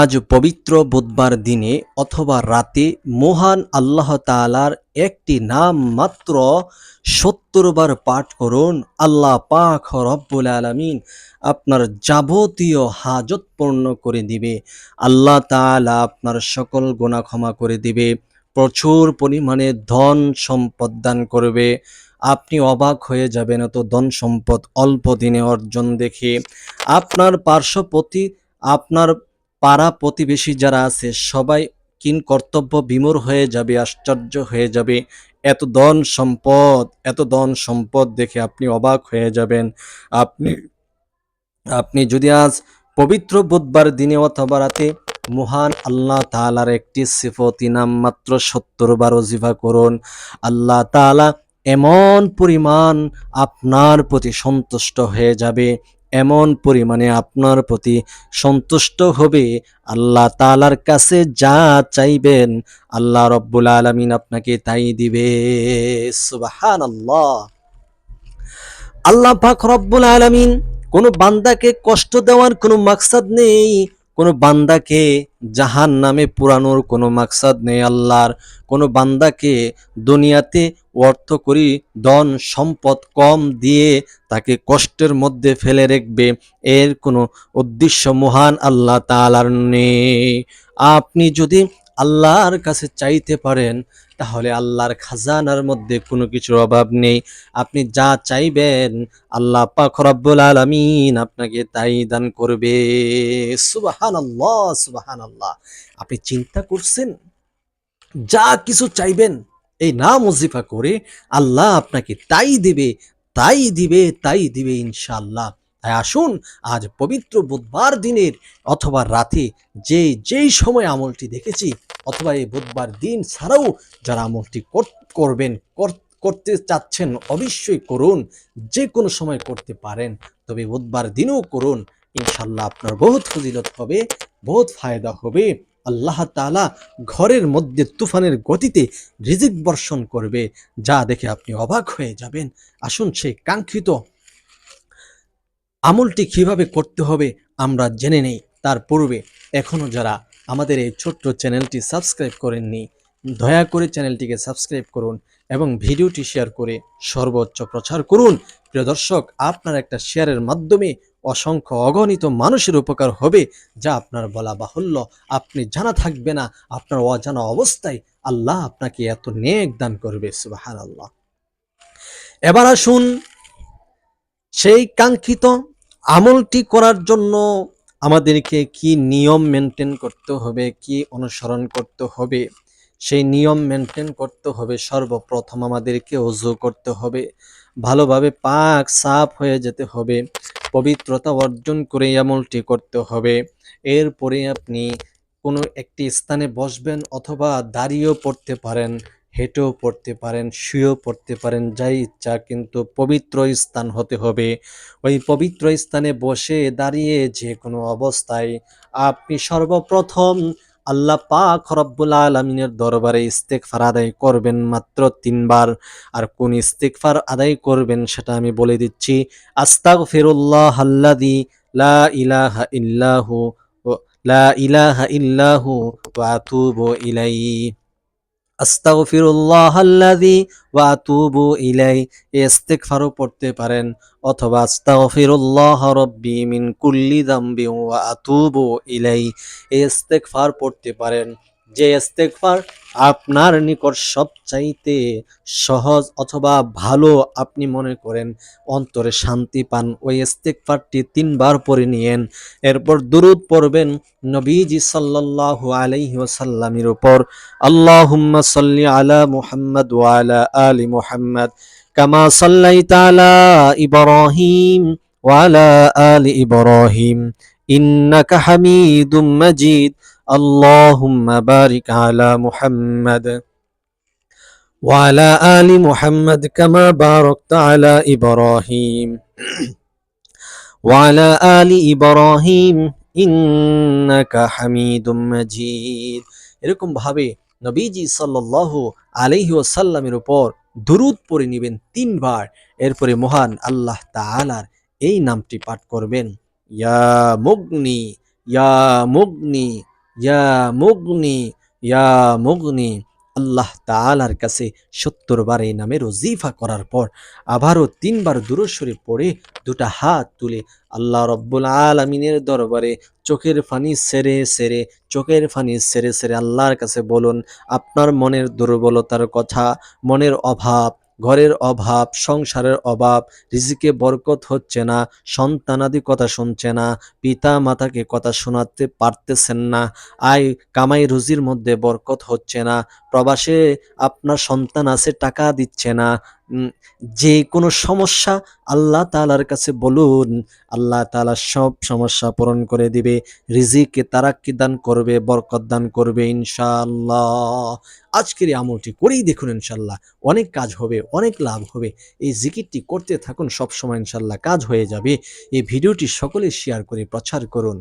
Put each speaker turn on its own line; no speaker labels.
আজ পবিত্র বুধবার দিনে অথবা রাতে মহান আল্লাহ তাআলার একটি নাম মাত্র সত্তর বার পাঠ করুন। আল্লাহ পাক রব্বুল আলামিন আপনার যাবতীয় হাজত পূর্ণ করে দিবে। আল্লাহ তাআলা আপনার সকল গোনা ক্ষমা করে দিবে। প্রচুর পরিমাণে ধন সম্পদ দান করবে। আপনি অবাক হয়ে যাবেন এত ধন সম্পদ অল্প দিনে অর্জন দেখে। আপনার পার্শ্বপতি আপনার পাড়া প্রতিবেশী যারা আছে, সবাই কিন কর্তব্য বিমূর হয়ে যাবে, আশ্চর্য হয়ে যাবে। এত ধন সম্পদ, এত ধন সম্পদ দেখে আপনি অবাক হয়ে যাবেন। আপনি আপনি যদি আজ পবিত্র বুধবার দিনে অথবা রাতে মহান আল্লাহ তাআলার একটি সিফতি নাম মাত্র সত্তর বার অজিফা করুন, আল্লাহ তাআলা এমন পরিমাণ আপনার প্রতি সন্তুষ্ট হয়ে যাবে। এমন পরিমাণে আপনার প্রতি সন্তুষ্ট হবে। আল্লাহ তালার কাছে যা চাইবেন, আল্লাহ রব্বুল আলমিন আপনাকে তাই দিবে। সুবাহান আল্লাহ পাক রব্বুল আলমিন কোনো বান্দাকে কষ্ট দেওয়ার কোনো মাকসাদ নেই। কোনো বান্দাকে জাহান নামে পুরানোর কোনো মাকসাদ নেই আল্লাহর। কোনো বান্দাকে দুনিয়াতে অর্থ করি ধন সম্পদ কম দিয়ে তাকে কষ্টের মধ্যে ফেলে রাখবে, এর কোনো উদ্দেশ্য মহান আল্লাহ তাআলার নেই। আপনি যদি আল্লাহর কাছে চাইতে পারেন তাহলে আল্লাহর খাজানার মধ্যে কোনো কিছুর অভাব নেই। আপনি যা চাইবেন আল্লাহ পাক রব্বুল আলামিন আপনাকে তাই দান করবে। সুবাহান আল্লাহ সুবাহান আল্লাহ আপনি চিন্তা করছেন? যা কিছু চাইবেন, এই নাম ওজিফা করে আল্লাহ আপনাকে তাই দিবে তাই দিবে তাই দিবে ইনশাল্লাহ তাই আসুন, আজ পবিত্র বুধবার দিনের অথবা রাতে যে যেই সময় আমলটি দেখেছি অথবা এই বুধবার দিন ছাড়াও যারা আমলটি কর- করবেন, কর- করতে চাচ্ছেন অবশ্যই করুন, যে কোনো সময় করতে পারেন। তবে বুধবার দিনও করুন ইনশাল্লাহ আপনার বহুত ফজিলত হবে, বহুত ফায়দা হবে। আল্লাহ তাআলা ঘরের মধ্যে তুফানের গতিতে রিজিক বর্ষণ করবে, যা দেখে আপনি অবাক হয়ে যাবেন। আসুন সেই কাঙ্ক্ষিত আমলটি কীভাবে করতে হবে আমরা জেনে নেই। তার পূর্বে এখনও যারা আমাদের এই ছোট্ট চ্যানেলটি সাবস্ক্রাইব করেননি, দয়া করে চ্যানেলটিকে সাবস্ক্রাইব করুন এবং ভিডিওটি শেয়ার করে সর্বোচ্চ প্রচার করুন। প্রিয় দর্শক, আপনার একটা শেয়ারের মাধ্যমে অসংখ্য অগণিত মানুষের উপকার হবে, যা আপনার বলা বাহুল্য। আপনি জানা থাকবে না, আপনার অজানা অবস্থায় আল্লাহ আপনাকে এত নেক দান করবে সুবাহান আল্লাহ এবার আসুন সেই কাঙ্ক্ষিত আমলটি করার জন্য আমাদেরকে কি নিয়ম মেনটেন করতে হবে, কি অনুসরণ করতে হবে? সেই নিয়ম মেনটেন করতে হবে, সর্বপ্রথম আমাদেরকে অজু করতে হবে। ভালোভাবে পাক সাফ হয়ে যেতে হবে, পবিত্রতা অর্জন করে আমলটি করতে হবে। এরপরে আপনি কোনো একটি স্থানে বসবেন অথবা দাঁড়িয়েও পড়তে পারেন। হেঁটেও পড়তে পারেন, শুয়েও পড়তে পারেন, যাই ইচ্ছা, কিন্তু পবিত্র স্থান হতে হবে। ওই পবিত্র স্থানে বসে দাঁড়িয়ে যে কোনো অবস্থায় আপনি সর্বপ্রথম আল্লাহ পাক রব্বুল আলমিনের দরবারে ইস্তেকফার আদায় করবেন মাত্র তিনবার। আর কোন ইস্তেকফার আদায় করবেন সেটা আমি বলে দিচ্ছি আস্তাগ ফিরুল্লাহ আল্লাদি লা ইলাহা ইল্লাহু লা ইলাহা ইল্লাহু ওয়া ইলাইহি। আস্তাগফিরুল্লাহ আল্লাযী ওয়া আতুবু ইলাই ইস্তিগফারও পড়তে পারেন। অথবা আস্তাগফিরুল্লাহ রব্বি মিন কুল্লি যামবি ওয়া আতুবু ইলাই ইস্তিগফার পড়তে পারেন। যে ইস্তেকফার আপনার নিকট সবচাইতে সহজ অথবা ভালো আপনি মনে করেন, অন্তরে শান্তি পান। ওই ইস্তেকফারটি তিনবার পরে নিয়েন। এরপর দুরুদ পড়বেন নবীজি সাল্লাল্লাহু আলাইহি ওয়াসাল্লামের উপর। আল্লাহুম্মা সাল্লি আলা মুহাম্মদ ওয়া আলা আলি মুহাম্মদ কামা সাল্লাইতা আলা ইব্রাহিম ওয়া আলা আলি ইব্রাহিম। ইন্নাকা হামিদুম মাজিদ। اللهم بارك على محمد وعلى آل محمد كما باركت على إبراهيم وعلى آل إبراهيم إنك حميد مجيد এরকম ভাবে নবীজি সাল্লাল্লাহু আলাইহি ওয়াসাল্লামের উপর দুরূদ পড়ে নেবেন তিনবার এরপরে মহান আল্লাহ তাআলার এই নামটি পাঠ করবেন ইয়া মুগনি ইয়া মুগনি ইয়া মুগনি ইয়া মুগনি। আল্লাহ তাআলার কাছে সত্তর বার এই নামে রজিফা করার পর আবারও তিনবার দুরুশ্বরী পড়ে দুটা হাত তুলে আল্লাহ রব্বুল আলমিনের দরবারে চোখের ফানি সেরে সেরে, চোখের ফানি সেরে সেরে আল্লাহর কাছে বলুন, আপনার মনের দুর্বলতার কথা, মনের অভাব ঘরের অভাব, সংসারের অভাব, রিজিকে বরকত হচ্ছে না সন্তানাদি কথা শুনছে না পিতা মাতাকে কথা শোনাতে পারতেছেন না, আয় কামাই রুজির মধ্যে বরকত হচ্ছে না, প্রবাসে আপনার সন্তান আছে, টাকা দিচ্ছে না যে কোনো সমস্যা আল্লাহ তাআলার কাছে বলুন। আল্লাহ তাআলা সব সমস্যা পূরণ করে দিবে, রিজিকে তারাক্কি দান করবে, বরকত দান করবে ইনশাআল্লাহ। আজকের এই আমলটি করেই দেখুন ইনশাল্লাহ অনেক কাজ হবে, অনেক লাভ হবে। এই জিকিরটি করতে থাকুন সবসময় ইনশাল্লাহ কাজ হয়ে যাবে। এই ভিডিওটি সকলে শেয়ার করে প্রচার করুন।